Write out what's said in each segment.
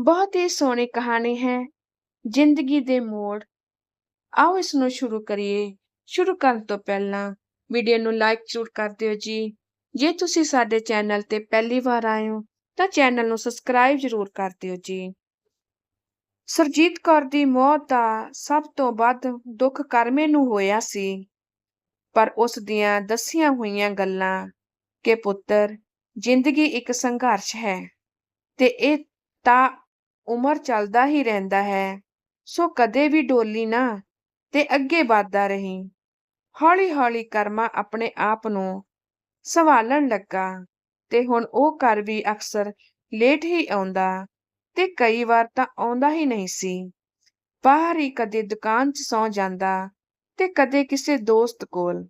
ਬਹੁਤ ਹੀ ਸੋਹਣੀ ਕਹਾਣੀ ਹੈ। ਜ਼ਿੰਦਗੀ ਦੇ ਮੋੜ। ਆਓ ਇਸ ਨੂੰ ਸ਼ੁਰੂ ਕਰੀਏ। ਸ਼ੁਰੂ ਕਰਨ ਤੋਂ ਪਹਿਲਾਂ ਵੀਡੀਓ ਨੂੰ ਲਾਈਕ ਜ਼ਰੂਰ ਕਰ ਦਿਓ ਜੀ। ਜੇ ਤੁਸੀਂ ਸਾਡੇ ਚੈਨਲ ਤੇ ਪਹਿਲੀ ਵਾਰ ਆਏ ਹੋ, ਤਾਂ ਚੈਨਲ ਨੂੰ ਸਬਸਕ੍ਰਾਈਬ ਜ਼ਰੂਰ ਕਰ ਦਿਓ ਜੀ। ਸਰਜੀਤ ਕੌਰ ਦੀ ਮੌਤ ਦਾ ਸਭ ਤੋਂ ਵੱਧ ਦੁੱਖ ਕਰਮੇ ਨੂੰ ਹੋਇਆ ਸੀ। ਪਰ ਉਸ ਦੀਆਂ ਦੱਸੀਆਂ ਹੋਈਆਂ ਗੱਲਾਂ ਕਿ ਪੁੱਤਰ, ਜ਼ਿੰਦਗੀ ਇੱਕ ਸੰਘਰਸ਼ ਹੈ ਤੇ ਇਹ ਤਾਂ ਉਮਰ ਚੱਲਦਾ ਹੀ ਰਹਿੰਦਾ ਹੈ। ਸੋ ਕਦੇ ਵੀ ਡੋਲੀ ਨਾ ਤੇ ਅੱਗੇ ਵਧਦਾ ਰਹੀ। ਹੌਲੀ ਹੌਲੀ ਕਰਮਾ ਆਪਣੇ ਆਪ ਨੂੰ ਸੰਭਾਲਣ ਲੱਗਾ ਤੇ ਹੁਣ ਉਹ ਘਰ ਵੀ ਅਕਸਰ ਲੇਟ ਹੀ ਆਉਂਦਾ ਤੇ ਕਈ ਵਾਰ ਤਾਂ ਆਉਂਦਾ ਹੀ ਨਹੀਂ ਸੀ। ਬਾਹਰ ਹੀ ਕਦੇ ਦੁਕਾਨ 'ਚ ਸੌ ਜਾਂਦਾ ਤੇ ਕਦੇ ਕਿਸੇ ਦੋਸਤ ਕੋਲ।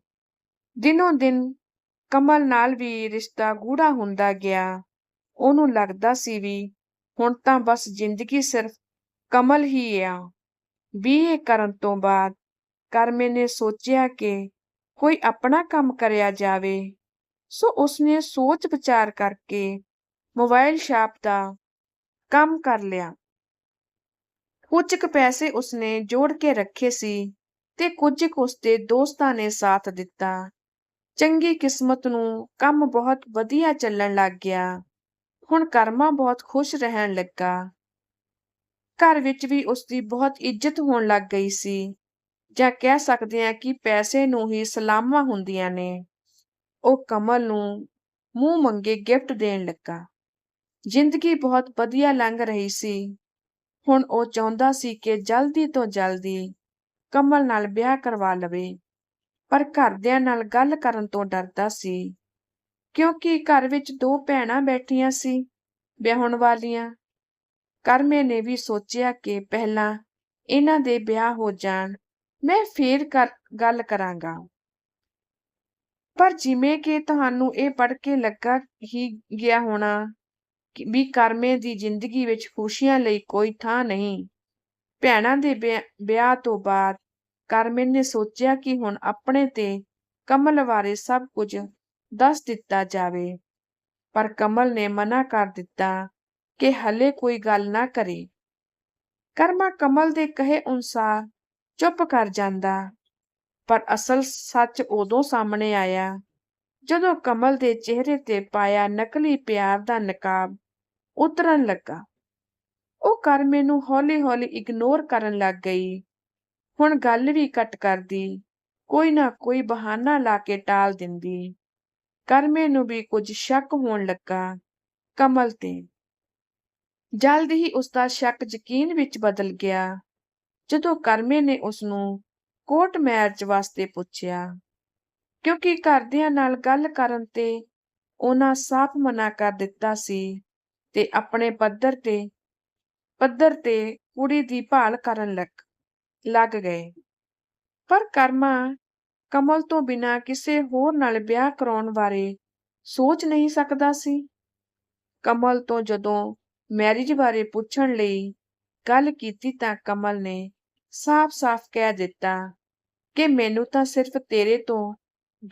ਦਿਨੋਂ ਦਿਨ ਕਮਲ ਨਾਲ ਵੀ ਰਿਸ਼ਤਾ ਗੂੜਾ ਹੁੰਦਾ ਗਿਆ। ਉਹਨੂੰ ਲੱਗਦਾ ਸੀ ਵੀ ਹੁਣ ਤਾਂ ਬਸ ਜ਼ਿੰਦਗੀ ਸਿਰਫ ਕਮਲ ਹੀ ਆ। ਬੀਏ ਕਰਨ ਤੋਂ ਬਾਅਦ ਕਰਮੇ ਨੇ ਸੋਚਿਆ ਕਿ ਕੋਈ ਆਪਣਾ ਕੰਮ ਕਰਿਆ ਜਾਵੇ। ਸੋ ਉਸਨੇ ਸੋਚ ਵਿਚਾਰ ਕਰਕੇ ਮੋਬਾਈਲ ਸ਼ਾਪ ਦਾ ਕੰਮ ਕਰ ਲਿਆ। ਕੁਝ ਕੁ ਪੈਸੇ ਉਸਨੇ ਜੋੜ ਕੇ ਰੱਖੇ ਸੀ ਤੇ ਕੁਝ ਕੁ ਉਸਦੇ ਦੋਸਤਾਂ ਨੇ ਸਾਥ ਦਿੱਤਾ। ਚੰਗੀ ਕਿਸਮਤ ਨੂੰ ਕੰਮ ਬਹੁਤ ਵਧੀਆ ਚੱਲਣ ਲੱਗ ਗਿਆ। ਹੁਣ ਕਰਮਾ ਬਹੁਤ ਖੁਸ਼ ਰਹਿਣ ਲੱਗਾ। ਘਰ ਵਿੱਚ ਵੀ ਉਸਦੀ ਬਹੁਤ ਇੱਜ਼ਤ ਹੋਣ ਲੱਗ ਗਈ ਸੀ। ਜਾਂ ਕਹਿ ਸਕਦੇ ਹਾਂ ਕਿ ਪੈਸੇ ਨੂੰ ਹੀ ਸਲਾਮਾਂ ਹੁੰਦੀਆਂ ਨੇ। ਉਹ ਕਮਲ ਨੂੰ ਮੂੰਹ ਮੰਗੇ ਗਿਫਟ ਦੇਣ ਲੱਗਾ। ਜ਼ਿੰਦਗੀ ਬਹੁਤ ਵਧੀਆ ਲੰਘ ਰਹੀ ਸੀ। ਹੁਣ ਉਹ ਚਾਹੁੰਦਾ ਸੀ ਕਿ ਜਲਦੀ ਤੋਂ ਜਲਦੀ ਕਮਲ ਨਾਲ ਵਿਆਹ ਕਰਵਾ ਲਵੇ। ਪਰ ਘਰਦਿਆਂ ਨਾਲ ਗੱਲ ਕਰਨ ਤੋਂ ਡਰਦਾ ਸੀ। ਕਿਉਂਕਿ ਘਰ ਵਿੱਚ ਦੋ ਭੈਣਾਂ ਬੈਠੀਆਂ ਸੀ, ਵਿਆਹਣ ਵਾਲੀਆਂ। ਕਰਮੇ ਨੇ ਵੀ ਸੋਚਿਆ ਕਿ ਪਹਿਲਾਂ ਇਹਨਾਂ ਦੇ ਵਿਆਹ ਹੋ ਜਾਣ, ਮੈਂ ਫੇਰ ਕਰ, ਗੱਲ ਕਰਾਂਗਾ। ਪਰ ਜਿਵੇਂ ਕਿ ਤੁਹਾਨੂੰ ਇਹ ਪੜ੍ਹ ਕੇ ਲੱਗਾ ਹੀ ਗਿਆ ਹੋਣਾ ਵੀ ਕਰਮੇ ਦੀ ਜ਼ਿੰਦਗੀ ਵਿੱਚ ਖੁਸ਼ੀਆਂ ਲਈ ਕੋਈ ਥਾਂ ਨਹੀਂ। ਭੈਣਾਂ ਦੇ ਵਿਆਹ ਤੋਂ ਬਾਅਦ ਕਰਮੇ ਨੇ ਸੋਚਿਆ ਕਿ ਹੁਣ ਆਪਣੇ ਤੇ ਕਮਲ ਬਾਰੇ ਸਭ ਕੁਝ ਦੱਸ ਦਿੱਤਾ ਜਾਵੇ। ਪਰ ਕਮਲ ਨੇ ਮਨਾ ਕਰ ਦਿੱਤਾ ਕਿ ਹਲੇ ਕੋਈ ਗੱਲ ਨਾ ਕਰੇ। ਕਰਮਾ ਕਮਲ ਦੇ ਕਹੇ ਅਨੁਸਾਰ ਚੁੱਪ ਕਰ ਜਾਂਦਾ। ਪਰ ਅਸਲ ਸੱਚ ਉਦੋਂ ਸਾਹਮਣੇ ਆਇਆ ਜਦੋਂ ਕਮਲ ਦੇ ਚਿਹਰੇ ਤੇ ਪਾਇਆ ਨਕਲੀ ਪਿਆਰ ਦਾ ਨਕਾਬ ਉਤਰਨ ਲੱਗਾ। ਉਹ ਕਰਮੇ ਨੂੰ ਹੌਲੀ-ਹੌਲੀ ਇਗਨੋਰ ਕਰਨ ਲੱਗ ਗਈ। ਹੁਣ ਗੱਲ ਵੀ ਕੱਟ ਕਰਦੀ, ਕੋਈ ਨਾ ਕੋਈ ਬਹਾਨਾ ਲਾ ਕੇ ਟਾਲ ਦਿੰਦੀ। ਕਰਮੇ ਨੂੰ ਵੀ ਕੁਝ ਸ਼ੱਕ ਹੋਣ ਲੱਗਾ, ਕਮਲ ਤੇ। ਜਲਦ ਹੀ ਉਸ ਦਾ ਸ਼ੱਕ ਯਕੀਨ ਵਿੱਚ ਬਦਲ ਗਿਆ। ਜਦੋਂ ਕਰਮੇ ਨੇ ਉਸ ਨੂੰ ਕੋਰਟ ਮੈਰਿਜ ਵਾਸਤੇ ਪੁੱਛਿਆ, ਕਿਉਂਕਿ ਘਰਦਿਆਂ ਨਾਲ ਗੱਲ ਕਰਨ ਤੇ ਉਹਨਾਂ ਸਾਫ਼ ਮਨਾ ਕਰ ਦਿੱਤਾ ਸੀ ਤੇ ਆਪਣੇ ਪੱਧਰ ਤੇ ਪੱਧਰ ਤੇ ਕੁੜੀ ਦੀ ਭਾਲ ਕਰਨ ਲੱਗ ਲੱਗ ਗਏ। ਪਰ ਕਰਮਾ ਕਮਲ ਤੋਂ ਬਿਨਾਂ ਕਿਸੇ ਹੋਰ ਨਾਲ ਵਿਆਹ ਕਰਾਉਣ ਬਾਰੇ ਸੋਚ ਨਹੀਂ ਸਕਦਾ ਸੀ। ਕਮਲ ਤੋਂ ਜਦੋਂ ਮੈਰਿਜ ਬਾਰੇ ਪੁੱਛਣ ਲਈ ਗੱਲ ਕੀਤੀ ਤਾਂ ਕਮਲ ਨੇ ਸਾਫ਼-ਸਾਫ਼ ਕਹਿ ਦਿੱਤਾ ਕਿ ਮੈਨੂੰ ਤਾਂ ਸਿਰਫ ਤੇਰੇ ਤੋਂ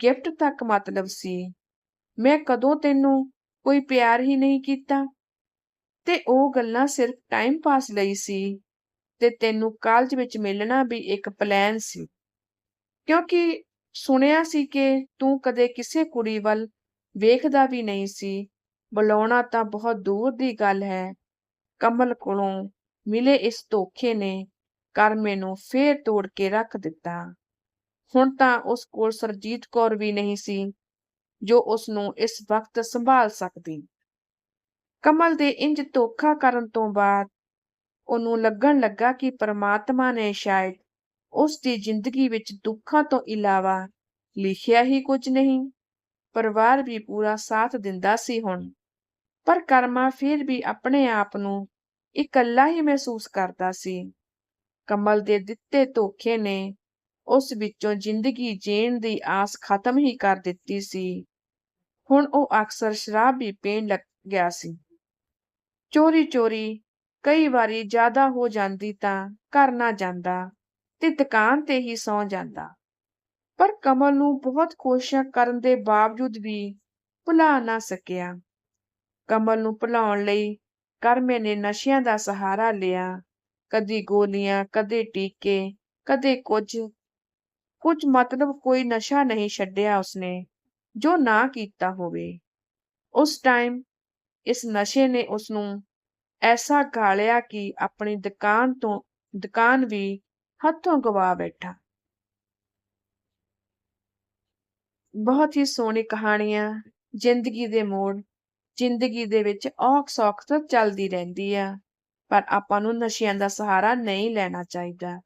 ਗਿਫਟ ਤੱਕ ਮਤਲਬ ਸੀ। ਮੈਂ ਕਦੋਂ ਤੈਨੂੰ ਕੋਈ ਪਿਆਰ ਹੀ ਨਹੀਂ ਕੀਤਾ। ਤੇ ਉਹ ਗੱਲਾਂ ਸਿਰਫ ਟਾਈਮ ਪਾਸ ਲਈ ਸੀ ਤੇ ਤੈਨੂੰ ਕਾਲਜ ਵਿੱਚ ਮਿਲਣਾ ਵੀ ਇੱਕ ਪਲਾਨ ਸੀ। ਕਿਉਂਕਿ ਸੁਣਿਆ ਸੀ ਕਿ ਤੂੰ ਕਦੇ ਕਿਸੇ ਕੁੜੀ ਵੱਲ ਵੇਖਦਾ ਵੀ ਨਹੀਂ ਸੀ। ਬੁਲਾਉਣਾ ਤਾਂ ਬਹੁਤ ਦੂਰ ਦੀ ਗੱਲ ਹੈ। ਕਮਲ ਕੋਲੋਂ ਮਿਲੇ ਇਸ ਧੋਖੇ ਨੇ ਕਰਮੇ ਨੂੰ ਫੇਰ ਤੋੜ ਕੇ ਰੱਖ ਦਿੱਤਾ। ਹੁਣ ਤਾਂ ਉਸ ਕੋਲ ਸਰਜੀਤ ਕੌਰ ਵੀ ਨਹੀਂ ਸੀ, ਜੋ ਉਸ ਨੂੰ ਇਸ ਵਕਤ ਸੰਭਾਲ ਸਕਦੀ। ਕਮਲ ਦੇ ਇੰਜ ਧੋਖਾ ਕਰਨ ਤੋਂ ਬਾਅਦ ਉਹਨੂੰ ਲੱਗਣ ਲੱਗਾ ਕਿ ਪਰਮਾਤਮਾ ਨੇ ਸ਼ਾਇਦ ਉਸ ਦੀ ਜ਼ਿੰਦਗੀ ਵਿੱਚ ਦੁੱਖਾਂ ਤੋਂ ਇਲਾਵਾ ਲਿਖਿਆ ਹੀ ਕੁਝ ਨਹੀਂ, ਪਰਿਵਾਰ ਵੀ ਪੂਰਾ ਸਾਥ ਦਿੰਦਾ ਸੀ ਹੁਣ, ਪਰ ਕਰਮਾ ਫਿਰ ਵੀ ਆਪਣੇ ਆਪ ਨੂੰ ਇਕੱਲਾ ਹੀ ਮਹਿਸੂਸ ਕਰਦਾ ਸੀ। ਕਮਲ ਦੇ ਦਿੱਤੇ ਧੋਖੇ ਨੇ ਉਸ ਵਿੱਚੋਂ ਜ਼ਿੰਦਗੀ ਜੀਣ ਦੀ ਆਸ ਖਤਮ ਹੀ ਕਰ ਦਿੱਤੀ ਸੀ। ਹੁਣ ਉਹ ਅਕਸਰ ਸ਼ਰਾਬ ਵੀ ਪੀਣ ਲੱਗ ਗਿਆ ਸੀ। ਚੋਰੀ ਚੋਰੀ ਕਈ ਵਾਰੀ ਜ਼ਿਆਦਾ ਹੋ ਜਾਂਦੀ ਤਾਂ ਘਰ ਨਾ ਜਾਂਦਾ। ਤੇ ਦੁਕਾਨ ਤੇ ਹੀ ਸੌ ਜਾਂਦਾ। ਪਰ ਕਮਲ ਨੂੰ ਬਹੁਤ ਕੋਸ਼ਿਸ਼ਾਂ ਕਰਨ ਦੇ ਬਾਵਜੂਦ ਵੀ ਭੁਲਾ ਨਾ ਸਕਿਆ। ਕਮਲ ਨੂੰ ਭੁਲਾਉਣ ਲਈ ਕਰਮੇ ਨੇ ਨਸ਼ਿਆਂ ਦਾ ਸਹਾਰਾ ਲਿਆ। ਕਦੀ ਗੋਲੀਆਂ, ਕਦੇ ਟੀਕੇ, ਕਦੇ ਕੁਝ। ਕੁਝ ਮਤਲਬ ਕੋਈ ਨਸ਼ਾ ਨਹੀਂ ਛੱਡਿਆ ਉਸਨੇ, ਜੋ ਨਾ ਕੀਤਾ ਹੋਵੇ। ਉਸ ਟਾਈਮ ਇਸ ਨਸ਼ੇ ਨੇ ਉਸ ਨੂੰ ਐਸਾ ਗਾਲਿਆ ਕਿ ਆਪਣੀ ਦੁਕਾਨ ਤੋਂ, ਦੁਕਾਨ ਵੀ ਹੱਥੋਂ ਗਵਾ ਬੈਠਾ। ਬਹੁਤ ਹੀ ਸੋਹਣੀ ਕਹਾਣੀਆਂ, ਜ਼ਿੰਦਗੀ ਦੇ ਮੋੜ, ਜ਼ਿੰਦਗੀ ਦੇ ਵਿੱਚ ਔਖ ਸੌਖ ਤਾਂ ਚੱਲਦੀ ਰਹਿੰਦੀ ਆ, ਪਰ ਆਪਾਂ ਨੂੰ ਨਸ਼ਿਆਂ ਦਾ ਸਹਾਰਾ ਨਹੀਂ ਲੈਣਾ ਚਾਹੀਦਾ।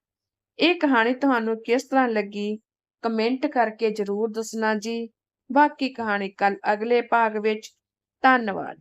ਇਹ ਕਹਾਣੀ ਤੁਹਾਨੂੰ ਕਿਸ ਤਰ੍ਹਾਂ ਲੱਗੀ? ਕਮੈਂਟ ਕਰਕੇ ਜ਼ਰੂਰ ਦੱਸਣਾ ਜੀ। ਬਾਕੀ ਕਹਾਣੀ ਕੱਲ ਅਗਲੇ ਭਾਗ ਵਿੱਚ। ਧੰਨਵਾਦ